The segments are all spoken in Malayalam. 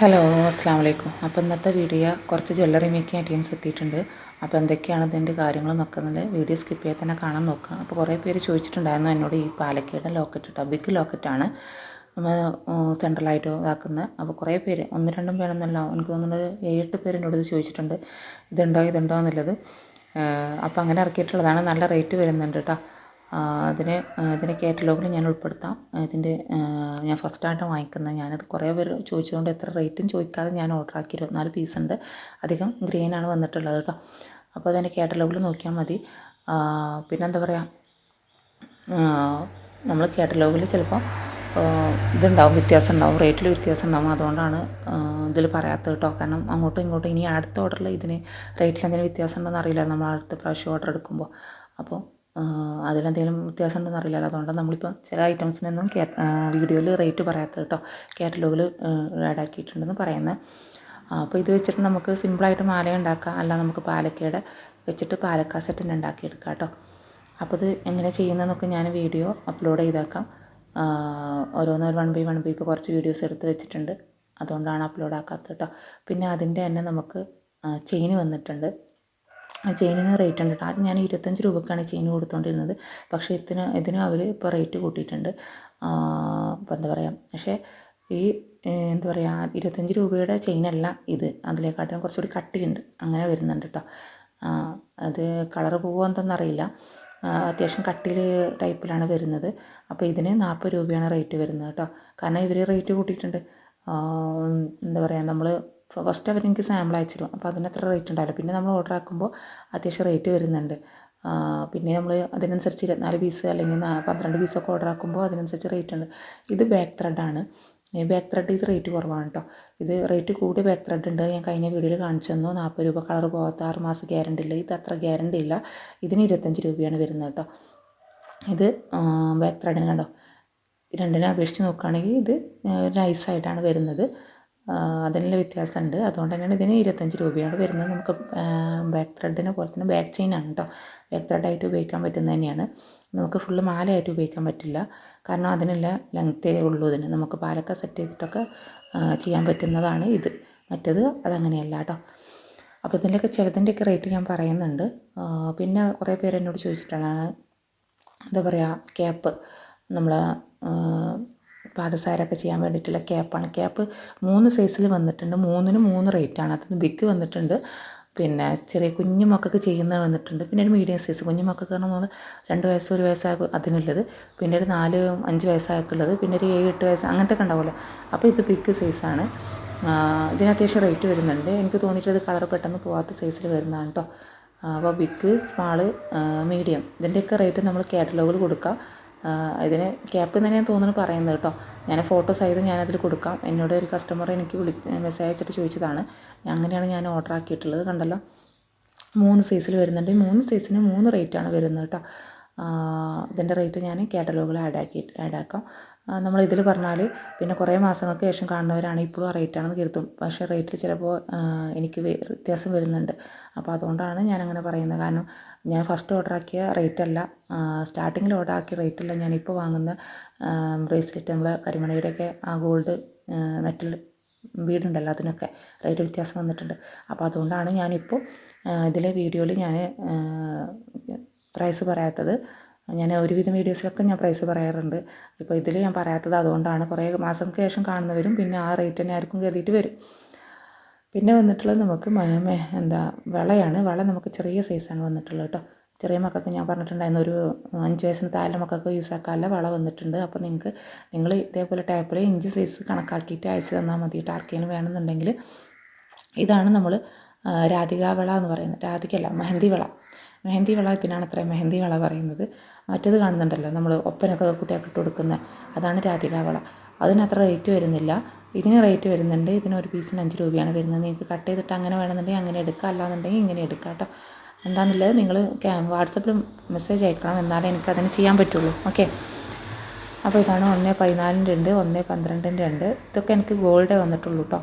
ഹലോ അസ്സാം വലൈക്കും അപ്പോൾ ഇന്നത്തെ വീഡിയോ കുറച്ച് ജ്വല്ലറി മേക്കിംഗ് ഐറ്റംസ് എത്തിയിട്ടുണ്ട്. അപ്പോൾ എന്തൊക്കെയാണ് ഇതിന്റെ കാര്യങ്ങൾ നോക്കുന്നത് വീഡിയോ സ്കിപ്പ് ചെയ്യാൻ തന്നെ കാണാൻ നോക്കുക. അപ്പോൾ കുറേ പേര് ചോദിച്ചിട്ടുണ്ടായിരുന്നു എന്നോട് ഈ പാലക്കയുടെ ലോക്കറ്റ് കേട്ടോ ബിഗ് ലോക്കറ്റാണ് നമ്മൾ സെൻട്രലായിട്ട് ഇതാക്കുന്നത് അപ്പോൾ കുറേ പേര് ഒന്ന് രണ്ടും പേരൊന്നല്ല എനിക്ക് തോന്നുന്നത് ഏഴെട്ട് പേര് എന്നോട് ഇത് ചോദിച്ചിട്ടുണ്ട്. ഇതുണ്ടോ ഇതുണ്ടോ എന്നുള്ളത്. അപ്പോൾ അങ്ങനെ ഇറക്കിയിട്ടുള്ളതാണ്. നല്ല റേറ്റ് വരുന്നുണ്ട് കേട്ടോ അതിന് ഇതിന്റെ കാറ്റലോഗിൽ ഞാൻ ഉൾപ്പെടുത്താം. ഇതിന്റെ ഞാൻ ഫസ്റ്റായിട്ട് വാങ്ങിക്കുന്നത്. ഞാനത് കുറേ പേര് ചോദിച്ചുകൊണ്ട് എത്ര റേറ്റും ചോദിക്കാതെ ഞാൻ ഓർഡർ ആക്കി ഇരുപത്തിനാല് ഉണ്ട്. അധികം ഗ്രീനാണ് വന്നിട്ടുള്ളത് കേട്ടോ അപ്പോൾ അതിന്റെ കാറ്റലോഗിൽ നോക്കിയാൽ മതി. പിന്നെന്താ പറയുക നമ്മൾ കാറ്റലോഗിൽ ചിലപ്പോൾ ഇതുണ്ടാവും വ്യത്യാസം ഉണ്ടാവും റേറ്റിൽ വ്യത്യാസം ഉണ്ടാവും. അതുകൊണ്ടാണ് ഇതിൽ പറയാത്തത് കേട്ടോ കാരണം അങ്ങോട്ടും ഇങ്ങോട്ടും ഇനി അടുത്ത ഓർഡറിൽ ഇതിന് റേറ്റിൽ എന്തെങ്കിലും വ്യത്യാസം ഉണ്ടോ അറിയില്ല നമ്മൾ അടുത്ത പ്രാവശ്യം ഓർഡർ എടുക്കുമ്പോൾ അപ്പോൾ അതിലെന്തെങ്കിലും വ്യത്യാസം ഉണ്ടെന്ന് അറിയില്ലല്ലോ. അതുകൊണ്ടാണ് നമ്മളിപ്പോൾ ചില ഐറ്റംസിനൊന്നും വീഡിയോയിൽ റേറ്റ് പറയാത്തത് കേട്ടോ കാറ്റലോഗിൽ ആഡ് ആക്കിയിട്ടുണ്ടെന്ന് പറയുന്നത് അപ്പോൾ ഇത് വെച്ചിട്ട് നമുക്ക് സിമ്പിളായിട്ട് മാല ഉണ്ടാക്കാം. അല്ല നമുക്ക് പാലക്കയുടെ വെച്ചിട്ട് പാലക്കാ സെറ്റിന്റെ ഉണ്ടാക്കിയെടുക്കാം കേട്ടോ അപ്പോൾ ഇത് എങ്ങനെ ചെയ്യുന്നതെന്നൊക്കെ ഞാൻ വീഡിയോ അപ്ലോഡ് ചെയ്തേക്കാം. ഓരോന്ന് വൺ ബൈ വൺ ബൈ ഇപ്പോൾ കുറച്ച് വീഡിയോസ് എടുത്ത് വെച്ചിട്ടുണ്ട്. അതുകൊണ്ടാണ് അപ്ലോഡ് ആക്കാത്തത് കേട്ടോ പിന്നെ അതിന്റെ തന്നെ നമുക്ക് ചെയിൻ വന്നിട്ടുണ്ട്. ചെയിനിന് റേറ്റ് ഉണ്ട് കേട്ടോ. ആദ്യം ഞാൻ ഇരുപത്തഞ്ച് രൂപയ്ക്കാണ് ചെയിൻ കൊടുത്തുകൊണ്ടിരുന്നത് പക്ഷേ ഇതിന് ഇതിന് അവർ ഇപ്പോൾ റേറ്റ് കൂട്ടിയിട്ടുണ്ട്. അപ്പോൾ എന്താ പറയുക പക്ഷേ ഈ എന്താ പറയുക ഇരുപത്തഞ്ച് രൂപയുടെ ചെയിനല്ല ഇത്. അതിലേക്കാട്ടും കുറച്ചുകൂടി കട്ടിയുണ്ട്. അങ്ങനെ വരുന്നുണ്ട് കേട്ടോ അത് കളർ പോകുമോ എന്തെന്നറിയില്ല അത്യാവശ്യം കട്ടിയിൽ ടൈപ്പിലാണ് വരുന്നത്. അപ്പോൾ ഇതിന് നാൽപ്പത് രൂപയാണ് റേറ്റ് വരുന്നത് കേട്ടോ കാരണം ഇവർ റേറ്റ് കൂട്ടിയിട്ടുണ്ട്. എന്താ പറയുക നമ്മൾ ഫസ്റ്റ് അവർ എനിക്ക് സാമ്പിൾ അയച്ചിരും അപ്പോൾ അതിനത്ര റേറ്റ് ഉണ്ടാവില്ല പിന്നെ നമ്മൾ ഓർഡർ ആക്കുമ്പോൾ അത്യാവശ്യം റേറ്റ് വരുന്നുണ്ട്. പിന്നെ നമ്മൾ അതിനനുസരിച്ച് ഇരുപത്തിനാല് പീസ് അല്ലെങ്കിൽ പന്ത്രണ്ട് പീസൊക്കെ ഓർഡർ ആക്കുമ്പോൾ അതിനനുസരിച്ച് റേറ്റ് ഉണ്ട്. ഇത് ബാക്ക് ത്രെഡാണ് ബാക്ക് ത്രെഡ് ഇത് റേറ്റ് കുറവാണ് കേട്ടോ ഇത് റേറ്റ് കൂടിയ ബാക്ക് ത്രെഡ് ഉണ്ട്. ഞാൻ കഴിഞ്ഞ വീഡിയോയിൽ കാണിച്ചു തന്നു. നാൽപ്പത് രൂപ കളർ പോകാത്ത ആറ് മാസം ഗ്യാരണ്ടി ഇല്ല. ഇത് അത്ര ഗ്യാരണ്ടി ഇല്ല. ഇതിന് ഇരുപത്തഞ്ച് രൂപയാണ് വരുന്നത് കേട്ടോ ഇത് ബാക്ക് ത്രെഡിന് കണ്ടോ? രണ്ടിനെ അപേക്ഷിച്ച് നോക്കുകയാണെങ്കിൽ ഇത് നൈസായിട്ടാണ് വരുന്നത്. അതിനുള്ള വ്യത്യാസമുണ്ട്. അതുകൊണ്ട് തന്നെയാണ് ഇതിന് ഇരുപത്തഞ്ച് രൂപയാണ് വരുന്നത്. നമുക്ക് ബാക്ക് ത്രെഡിനെ പോലെ തന്നെ ബാക്ക് ചെയിനാണ് കേട്ടോ ബാക്ക് ത്രെഡായിട്ട് ഉപയോഗിക്കാൻ പറ്റുന്നത് തന്നെയാണ്. നമുക്ക് ഫുള്ള് മാലയായിട്ട് ഉപയോഗിക്കാൻ പറ്റില്ല. കാരണം അതിനുള്ള ലെങ്ത്തേ ഉള്ളൂ ഇതിന്. നമുക്ക് പാലൊക്കെ സെറ്റ് ചെയ്തിട്ടൊക്കെ ചെയ്യാൻ പറ്റുന്നതാണ് ഇത്. മറ്റത് അതങ്ങനെയല്ല കേട്ടോ അപ്പോൾ ഇതിന്റെയൊക്കെ ചിലതിന്റെയൊക്കെ റേറ്റ് ഞാൻ പറയുന്നുണ്ട്. പിന്നെ കുറേ പേര് എന്നോട് ചോദിച്ചിട്ടാണ് എന്താ പറയുക ക്യാപ്പ് നമ്മൾ പാദസാരമൊക്കെ ചെയ്യാൻ വേണ്ടിയിട്ടുള്ള ക്യാപ്പാണ് ക്യാപ്പ് മൂന്ന് സൈസിൽ വന്നിട്ടുണ്ട്. മൂന്നിന് മൂന്ന് റേറ്റാണ് അത് ബിഗ് വന്നിട്ടുണ്ട്. പിന്നെ ചെറിയ കുഞ്ഞു മക്കൾക്ക് ചെയ്യുന്ന വന്നിട്ടുണ്ട്. പിന്നെ ഒരു മീഡിയം സൈസ് കുഞ്ഞു മക്കൾക്ക് പറഞ്ഞാൽ രണ്ട് വയസ്സ് ഒരു വയസ്സായ അതിനുള്ളത്. പിന്നെ ഒരു നാല് അഞ്ച് വയസ്സായക്കുള്ളത് പിന്നെ ഒരു ഏഴ് എട്ട് വയസ്സ് അങ്ങനത്തെ ഉണ്ടാവുമല്ലോ. അപ്പോൾ ഇത് ബിഗ് സൈസാണ് ഇതിന് അത്യാവശ്യം റേറ്റ് വരുന്നുണ്ട്. എനിക്ക് തോന്നിയിട്ട് കളർ പെട്ടെന്ന് പോകാത്ത സൈസിൽ വരുന്നതാണ് കേട്ടോ അപ്പോൾ ബിഗ് സ്മാൾ മീഡിയം ഇതിന്റെയൊക്കെ റേറ്റ് നമ്മൾ കാറ്റലോഗിൽ കൊടുക്കാം. ഇതിന് ക്യാപ്പ് തന്നെ ഞാൻ തോന്നുന്നു പറയുന്നത് കേട്ടോ. ഞാൻ ഫോട്ടോ സഹിതം ഞാനതിൽ കൊടുക്കാം. എന്നോട് ഒരു കസ്റ്റമർ എനിക്ക് വിളിച്ച് മെസ്സേജ് അയച്ചിട്ട് ചോദിച്ചതാണ്. അങ്ങനെയാണ് ഞാൻ ഓർഡർ ആക്കിയിട്ടുള്ളത് കണ്ടല്ലോ. മൂന്ന് സൈസിൽ വരുന്നുണ്ട്. മൂന്ന് സൈസിന് മൂന്ന് റേറ്റാണ് വരുന്നത് കേട്ടോ. ഇതിന്റെ റേറ്റ് ഞാൻ കാറ്റലോഗിൽ ആഡ് ആക്കി ആഡ് ആക്കാം. നമ്മൾ ഇതിൽ പറഞ്ഞാൽ പിന്നെ കുറേ മാസങ്ങൾക്ക് ശേഷം കാണുന്നവരാണ് ഇപ്പോഴും ആ റേറ്റാണെന്ന് കരുതും. പക്ഷേ റേറ്റിൽ ചിലപ്പോൾ എനിക്ക് വ്യത്യാസം വരുന്നുണ്ട്. അപ്പോൾ അതുകൊണ്ടാണ് ഞാൻ അങ്ങനെ പറയുന്നത്. കാരണം ഞാൻ ഫസ്റ്റ് ഓർഡർ ആക്കിയ റേറ്റ് അല്ല സ്റ്റാർട്ടിങ്ങിൽ ഓർഡർ ആക്കിയ റേറ്റ് അല്ല ഞാനിപ്പോൾ വാങ്ങുന്ന ബ്രേസ്ലെറ്റ് നമ്മൾ കരിമണയുടെയൊക്കെ ആ ഗോൾഡ് മെറ്റൽ വീടുണ്ടല്ലോ അതിനൊക്കെ റേറ്റ് വ്യത്യാസം വന്നിട്ടുണ്ട്. അപ്പോൾ അതുകൊണ്ടാണ് ഞാനിപ്പോൾ ഇതിലെ വീഡിയോയിൽ ഞാൻ പ്രൈസ് പറയാത്തത്. ഞാൻ ഒരുവിധം വീഡിയോസിലൊക്കെ ഞാൻ പ്രൈസ് പറയാറുണ്ട്. ഇപ്പോൾ ഇതിൽ ഞാൻ പറയാത്തത് അതുകൊണ്ടാണ്. കുറേ മാസങ്ങൾക്ക് ശേഷം കാണുന്നവരും പിന്നെ ആ റേറ്റ് തന്നെ ആർക്കും കരുതിയിട്ട് വരും. പിന്നെ വന്നിട്ടുള്ളത് നമുക്ക് എന്താ വളയാണ്. വള നമുക്ക് ചെറിയ സൈസാണ് വന്നിട്ടുള്ളത് കേട്ടോ. ചെറിയ മക്കൾക്ക് ഞാൻ പറഞ്ഞിട്ടുണ്ടായിരുന്നു ഒരു അഞ്ച് വയസ്സിന് താഴെ മക്കൾക്ക് യൂസ് ആക്കാനുള്ള വള വന്നിട്ടുണ്ട്. അപ്പോൾ നിങ്ങൾക്ക് നിങ്ങൾ ഇതേപോലെ ടേപ്പിൽ ഇഞ്ച് സൈസ് കണക്കാക്കിയിട്ട് അയച്ചു തന്നാൽ മതി ആർക്കെങ്കിലും വേണമെന്നുണ്ടെങ്കിൽ. ഇതാണ് നമ്മൾ രാധിക വള എന്ന് പറയുന്നത്. രാധികയല്ല മെഹന്തി വള. മെഹന്തി വള ഇതിനാണ് അത്ര മെഹന്തി വള പറയുന്നത്. മറ്റേത് കാണുന്നുണ്ടല്ലോ നമ്മൾ ഒപ്പനൊക്കെ കുട്ടികൾക്ക് ഇട്ട് കൊടുക്കുന്ന അതാണ് രാധിക വള. അതിനത്ര റേറ്റ് വരുന്നില്ല. ഇതിന് റേറ്റ് വരുന്നുണ്ട്. ഇതിന് ഒരു പീസിന് അഞ്ച് രൂപയാണ് വരുന്നത്. നിങ്ങൾക്ക് കട്ട് ചെയ്തിട്ട് അങ്ങനെ വേണമെന്നുണ്ടെങ്കിൽ അങ്ങനെ എടുക്കാം. അല്ലാന്നുണ്ടെങ്കിൽ ഇങ്ങനെ എടുക്കാം കേട്ടോ. എന്താണെന്നുള്ളത് നിങ്ങൾ വാട്സപ്പിൽ മെസ്സേജ് അയക്കണം. എന്നാലേ എനിക്ക് അതിന് ചെയ്യാൻ പറ്റുള്ളൂ. ഓക്കെ? അപ്പോൾ ഇതാണ് ഒന്ന് പതിനാലിന്റെ ഉണ്ട് ഒന്ന് പന്ത്രണ്ടിന്റെ ഉണ്ട് ഇതൊക്കെ എനിക്ക് ഗോൾഡേ വന്നിട്ടുള്ളൂ കേട്ടോ.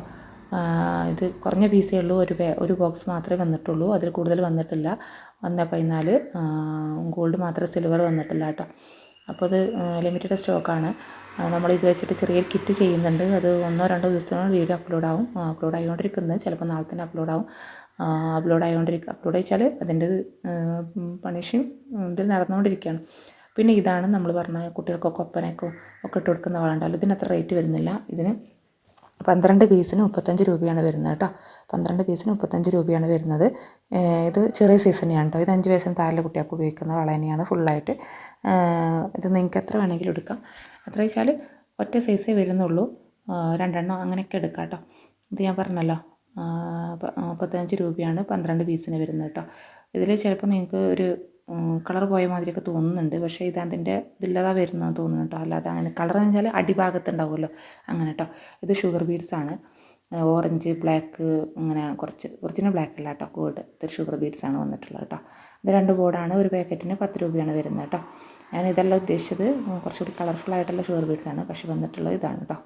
ഇത് കുറഞ്ഞ പീസേ ഉള്ളൂ. ഒരു ഒരു ബോക്സ് മാത്രമേ വന്നിട്ടുള്ളൂ. അതിൽ കൂടുതൽ വന്നിട്ടില്ല. ഒന്ന് പതിനാല് ഗോൾഡ് മാത്രമേ സിൽവർ വന്നിട്ടില്ല കേട്ടോ. അപ്പോൾ അത് ലിമിറ്റഡ് സ്റ്റോക്കാണ്. നമ്മൾ ഇത് വെച്ചിട്ട് ചെറിയൊരു കിറ്റ് ചെയ്യുന്നുണ്ട്. അത് ഒന്നോ രണ്ടോ ദിവസത്തിനുള്ളിൽ വീഡിയോ അപ്ലോഡ് ആവും. അപ്ലോഡ് ആയിക്കൊണ്ടിരിക്കുന്നത് ചിലപ്പോൾ നാളെ തന്നെ അപ്ലോഡ് ആവും. അപ്ലോഡ് ആയിക്കൊണ്ടിരിക്കുക അപ്ലോഡ് വെച്ചാൽ അതിന്റെ പണിഷും ഇതിൽ നടന്നുകൊണ്ടിരിക്കുകയാണ്. പിന്നെ ഇതാണ് നമ്മൾ പറഞ്ഞ കുട്ടികൾക്കൊക്കെ ഒപ്പനയ്ക്കോ ഒക്കെ ഇട്ട് കൊടുക്കുന്ന വളമുണ്ടല്ലോ ഇതിന് അത്ര റേറ്റ് വരുന്നില്ല. ഇതിന് പന്ത്രണ്ട് പീസിന് മുപ്പത്തഞ്ച് രൂപയാണ് വരുന്നത് കേട്ടോ. പന്ത്രണ്ട് പീസിന് മുപ്പത്തഞ്ച് രൂപയാണ് വരുന്നത്. ഇത് ചെറിയ സീസണിയാണ് കേട്ടോ. ഇത് അഞ്ച് വയസ്സിന് താഴെ കുട്ടികൾക്ക് ഉപയോഗിക്കുന്ന വള തന്നെയാണ് ഫുള്ളായിട്ട് ഇത് നിങ്ങൾക്ക് എത്ര വേണമെങ്കിലും എടുക്കാം. എത്ര വെച്ചാൽ ഒറ്റ സൈസേ വരുന്നുള്ളൂ. രണ്ടെണ്ണം അങ്ങനെയൊക്കെ എടുക്കാം കേട്ടോ ഇത് ഞാൻ പറഞ്ഞല്ലോ ആ, പ- മുപ്പത്തഞ്ച് രൂപയാണ് പന്ത്രണ്ട് പീസിന് വരുന്നത് കേട്ടോ ഇതിൽ ചിലപ്പോൾ നിങ്ങൾക്ക് ഒരു കളർ പോയ മാതിരിയൊക്കെ തോന്നുന്നുണ്ട്. പക്ഷേ ഇത് അതിന്റെ ഇതില്ലാതെ വരുന്നതെന്ന് തോന്നുന്നു കേട്ടോ അല്ലാതെ അങ്ങനെ കളർ എന്ന് വെച്ചാൽ അടിഭാഗത്തുണ്ടാവുമല്ലോ അങ്ങനെ കേട്ടോ ഇത് ഷുഗർ ബീഡ്സ് ആണ്. ഓറഞ്ച് ബ്ലാക്ക് അങ്ങനെ കുറച്ച് ഒറിജിനൽ ബ്ലാക്ക് അല്ല കേട്ടോ ഗോൾഡ് ഇത് ഷുഗർ ബീഡ്സ് ആണ് വന്നിട്ടുള്ളത് കേട്ടോ ഇത് രണ്ട് ബോർഡാണ്. ഒരു പാക്കറ്റിന് പത്ത് രൂപയാണ് വരുന്നത് കേട്ടോ. ഞാൻ ഇതെല്ലാം ഉദ്ദേശിച്ചത്. കുറച്ചുകൂടി കളർഫുൾ ആയിട്ടുള്ള ഷുഗർ ബീഡ്സ് ആണ്. പക്ഷെ വന്നിട്ടുള്ളത് ഇതാണ് കേട്ടോ.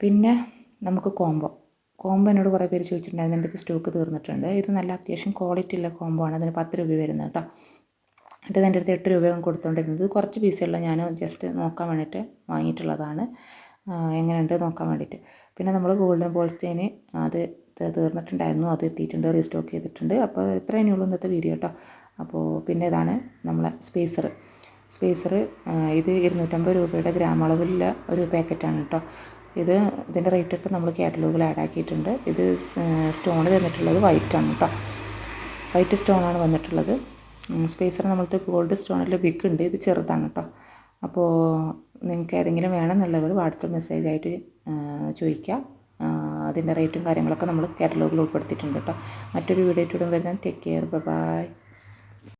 പിന്നെ നമുക്ക് കോംബോ. കോംബോ എന്നോട് കുറേ പേര് ചോദിച്ചിട്ടുണ്ടായിരുന്നു. എന്റെ സ്റ്റോക്ക് തീർന്നിട്ടുണ്ട്. ഇത് നല്ല അത്യാവശ്യം ക്വാളിറ്റി ഉള്ള കോംബോ ആണ്. അതിന് പത്ത് രൂപ വരുന്നത് കേട്ടോ. എന്നിട്ട് എന്റെ അടുത്ത് എട്ട് രൂപയും കൊടുത്തുകൊണ്ടിരുന്നത് കുറച്ച് പീസുള്ള ഞാൻ ജസ്റ്റ് നോക്കാൻ വേണ്ടിയിട്ട് വാങ്ങിയിട്ടുള്ളതാണ്. എങ്ങനെയുണ്ട് നോക്കാൻ വേണ്ടിയിട്ട്. പിന്നെ നമ്മൾ ഗോൾഡൻ ബോൾസ്റ്റേന് അത് തീർന്നിട്ടുണ്ടായിരുന്നു. അത് എത്തിയിട്ടുണ്ട് റീസ്റ്റോക്ക് ചെയ്തിട്ടുണ്ട്. അപ്പോൾ ഇത്ര തന്നെയുള്ളൂ ഇന്നത്തെ വീഡിയോ കേട്ടോ അപ്പോൾ പിന്നെ ഇതാണ് നമ്മളെ സ്പേസർ സ്പേസർ ഇത് ഇരുന്നൂറ്റമ്പത് രൂപയുടെ ഗ്രാം അളവിലുള്ള ഒരു പാക്കറ്റാണ് കേട്ടോ ഇത് ഇതിന്റെ റേറ്റ് ഒക്കെ നമ്മൾ കാറ്റലോഗിൽ ആഡ് ആക്കിയിട്ടുണ്ട്. ഇത് സ്റ്റോൺ തന്നിട്ടുള്ളത് വൈറ്റ് ആണ് കേട്ടോ വൈറ്റ് സ്റ്റോണാണ് വന്നിട്ടുള്ളത്. സ്പേസർ നമ്മളത്തെ ഗോൾഡ് സ്റ്റോണിൽ ബിഗ് ഉണ്ട്. ഇത് ചെറുതാണ് കേട്ടോ അപ്പോൾ നിങ്ങൾക്ക് ഏതെങ്കിലും വേണമെന്നുള്ളവർ വാട്സപ്പ് മെസ്സേജായിട്ട് ചോദിക്കുക അതിന്റെ റേറ്റും കാര്യങ്ങളൊക്കെ നമ്മൾ കാറ്റലോഗിൽ ഉൾപ്പെടുത്തിയിട്ടുണ്ട് കേട്ടോ. മറ്റൊരു വീഡിയോ വരുന്ന വരുന്നത് ടേക്ക് കെയർ ബൈ